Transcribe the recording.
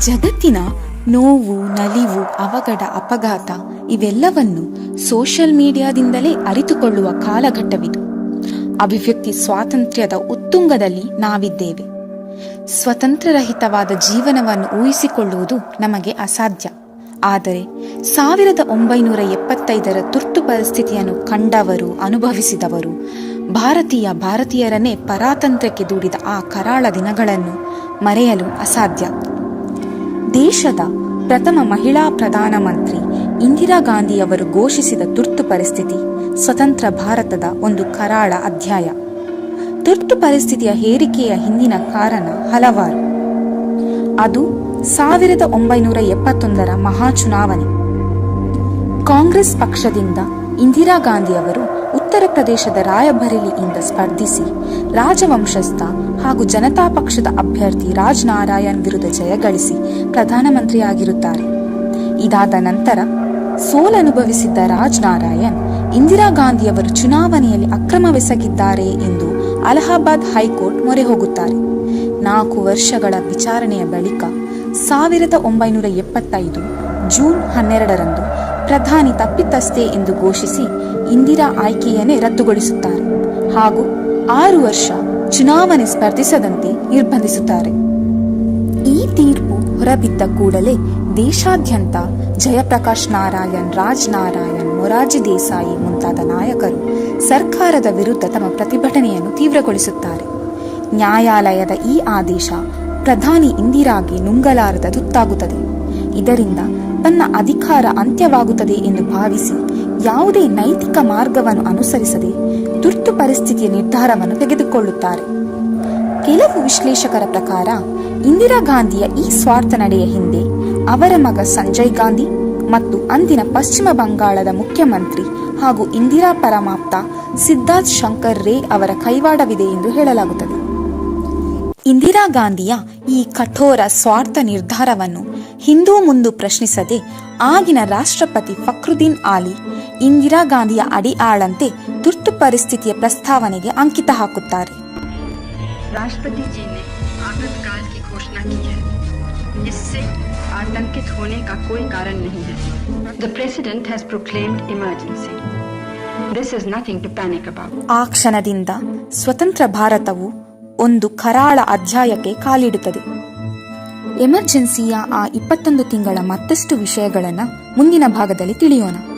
ಜಗತ್ತಿನ ನೋವು, ನಲಿವು, ಅವಘಡ, ಅಪಘಾತ ಇವೆಲ್ಲವನ್ನು ಸೋಷಿಯಲ್ ಮೀಡಿಯಾದಿಂದಲೇ ಅರಿತುಕೊಳ್ಳುವ ಕಾಲಘಟ್ಟವಿದು. ಅಭಿವ್ಯಕ್ತಿ ಸ್ವಾತಂತ್ರ್ಯದ ಉತ್ತುಂಗದಲ್ಲಿ ನಾವಿದ್ದೇವೆ. ಸ್ವತಂತ್ರರಹಿತವಾದ ಜೀವನವನ್ನು ಊಹಿಸಿಕೊಳ್ಳುವುದು ನಮಗೆ ಅಸಾಧ್ಯ. ಆದರೆ ಸಾವಿರದ ಒಂಬೈನೂರ ಎಪ್ಪತ್ತೈದರ ತುರ್ತು ಪರಿಸ್ಥಿತಿಯನ್ನು ಕಂಡವರು, ಅನುಭವಿಸಿದವರು, ಭಾರತೀಯ ಭಾರತೀಯರನ್ನೇ ಪರಾತಂತ್ರಕ್ಕೆ ದೂಡಿದ ಆ ಕರಾಳ ದಿನಗಳನ್ನು ಮರೆಯಲು ಅಸಾಧ್ಯ. ದೇಶದ ಪ್ರಥಮ ಮಹಿಳಾ ಪ್ರಧಾನಮಂತ್ರಿ ಇಂದಿರಾ ಗಾಂಧಿಯವರು ಘೋಷಿಸಿದ ತುರ್ತು ಪರಿಸ್ಥಿತಿ, ಸ್ವತಂತ್ರ ಭಾರತದ ಒಂದು ಕರಾಳ ಅಧ್ಯಾಯ. ತುರ್ತು ಪರಿಸ್ಥಿತಿಯ ಹೇರಿಕೆಯ ಹಿಂದಿನ ಕಾರಣ ಹಲವಾರು. ಅದು ಸಾವಿರದ ಒಂಬೈನೂರ ಎಪ್ಪತ್ತೊಂದರ ಮಹಾ ಚುನಾವಣೆ. ಕಾಂಗ್ರೆಸ್ ಪಕ್ಷದಿಂದ ಇಂದಿರಾ ಗಾಂಧಿಯವರು ಉತ್ತರ ಪ್ರದೇಶದ ರಾಯಬರೇಲಿಯಿಂದ ಸ್ಪರ್ಧಿಸಿ ರಾಜವಂಶಸ್ಥ ಹಾಗೂ ಜನತಾ ಪಕ್ಷದ ಅಭ್ಯರ್ಥಿ ರಾಜ್ ನಾರಾಯಣ್ ವಿರುದ್ಧ ಜಯಗಳಿಸಿ ಪ್ರಧಾನಮಂತ್ರಿಯಾಗಿರುತ್ತಾರೆ. ಇದಾದ ನಂತರ ಸೋಲನುಭವಿಸಿದ್ದ ರಾಜ್ ನಾರಾಯಣ್ ಇಂದಿರಾ ಗಾಂಧಿಯವರು ಚುನಾವಣೆಯಲ್ಲಿ ಅಕ್ರಮವೆಸಗಿದ್ದಾರೆ ಎಂದು ಅಲಹಾಬಾದ್ ಹೈಕೋರ್ಟ್ ಮೊರೆ ಹೋಗುತ್ತಾರೆ ನಾಲ್ಕು ವರ್ಷಗಳ ವಿಚಾರಣೆಯ ಬಳಿಕ ಸಾವಿರದ ಒಂಬೈನೂರ ಎಪ್ಪತ್ತೈದು ಜೂನ್ ಹನ್ನೆರಡರಂದು ಪ್ರಧಾನಿ ತಪ್ಪಿತಸ್ಥೆ ಎಂದು ಘೋಷಿಸಿ ಇಂದಿರಾ ಆಯ್ಕೆಯನ್ನೇ ರದ್ದುಗೊಳಿಸುತ್ತಾರೆ. ಹಾಗೂ ಆರು ವರ್ಷ ಚುನಾವಣೆ ಸ್ಪರ್ಧಿಸದಂತೆ ನಿರ್ಬಂಧಿಸುತ್ತಾರೆ. ಈ ತೀರ್ಪು ಹೊರಬಿದ್ದ ಕೂಡಲೇ ದೇಶಾದ್ಯಂತ ಜಯಪ್ರಕಾಶ್ ನಾರಾಯಣ್, ರಾಜ್ ನಾರಾಯಣ್, ಮೊರಾರ್ಜಿ ದೇಸಾಯಿ ಮುಂತಾದ ನಾಯಕರು ಸರ್ಕಾರದ ವಿರುದ್ಧ ತಮ್ಮ ಪ್ರತಿಭಟನೆಯನ್ನು ತೀವ್ರಗೊಳಿಸುತ್ತಾರೆ. ನ್ಯಾಯಾಲಯದ ಈ ಆದೇಶ ಪ್ರಧಾನಿ ಇಂದಿರಾಗೆ ನುಂಗಲಾರದ ತುತ್ತಾಗುತ್ತದೆ. ಇದರಿಂದ ತನ್ನ ಅಧಿಕಾರ ಅಂತ್ಯವಾಗುತ್ತದೆ ಎಂದು ಭಾವಿಸಿ ಯಾವುದೇ ನೈತಿಕ ಮಾರ್ಗವನ್ನು ಅನುಸರಿಸದೆ ತುರ್ತು ಪರಿಸ್ಥಿತಿಯ ನಿರ್ಧಾರವನ್ನು ತೆಗೆದುಕೊಳ್ಳುತ್ತಾರೆ. ಕೆಲವು ವಿಶ್ಲೇಷಕರ ಪ್ರಕಾರ, ಇಂದಿರಾ ಗಾಂಧಿಯ ಈ ಸ್ವಾರ್ಥ ನಡೆಯ ಹಿಂದೆ ಅವರ ಮಗ ಸಂಜಯ್ ಗಾಂಧಿ ಮತ್ತು ಅಂದಿನ ಪಶ್ಚಿಮ ಬಂಗಾಳದ ಮುಖ್ಯಮಂತ್ರಿ ಹಾಗೂ ಇಂದಿರಾ ಪರಮಾಪ್ತ ಸಿದ್ಧಾರ್ಥ್ ಶಂಕರ್ ರೇ ಅವರ ಕೈವಾಡವಿದೆ ಎಂದು ಹೇಳಲಾಗುತ್ತದೆ. ಇಂದಿರಾ ಗಾಂಧಿಯ ಈ ಕಠೋರ ಸ್ವಾರ್ಥ ನಿರ್ಧಾರವನ್ನು ಹಿಂದೂ ಮುಂದು ಪ್ರಶ್ನಿಸದೆ ಆಗಿನ ರಾಷ್ಟ್ರಪತಿ ಫಕ್ರುದ್ದೀನ್ ಆಲಿ ಇಂದಿರಾ ಗಾಂಧಿಯ ಅಡಿ ಆಳಂತೆ ತುರ್ತು ಪರಿಸ್ಥಿತಿಯ ಪ್ರಸ್ತಾವನೆಗೆ ಅಂಕಿತ ಹಾಕುತ್ತಾರೆ राष्ट्रपति जी ने आपातकाल की घोषणा की है इससे आतंकित होने का कोई कारण नहीं है the president has proclaimed emergency this is nothing to panic about ಆ ಕ್ಷಣದಿಂದ ಸ್ವತಂತ್ರ ಭಾರತವು ಒಂದು ಕರಾಳ ಅಧ್ಯಾಯಕ್ಕೆ ಕಾಲಿಡುತ್ತದೆ ಎಮರ್ಜೆನ್ಸಿಯ ಆ ಇಪ್ಪತ್ತೊಂದು ತಿಂಗಳ ಮತ್ತಷ್ಟು ವಿಷಯಗಳನ್ನು ಮುಂದಿನ ಭಾಗದಲ್ಲಿ ತಿಳಿಯೋಣ.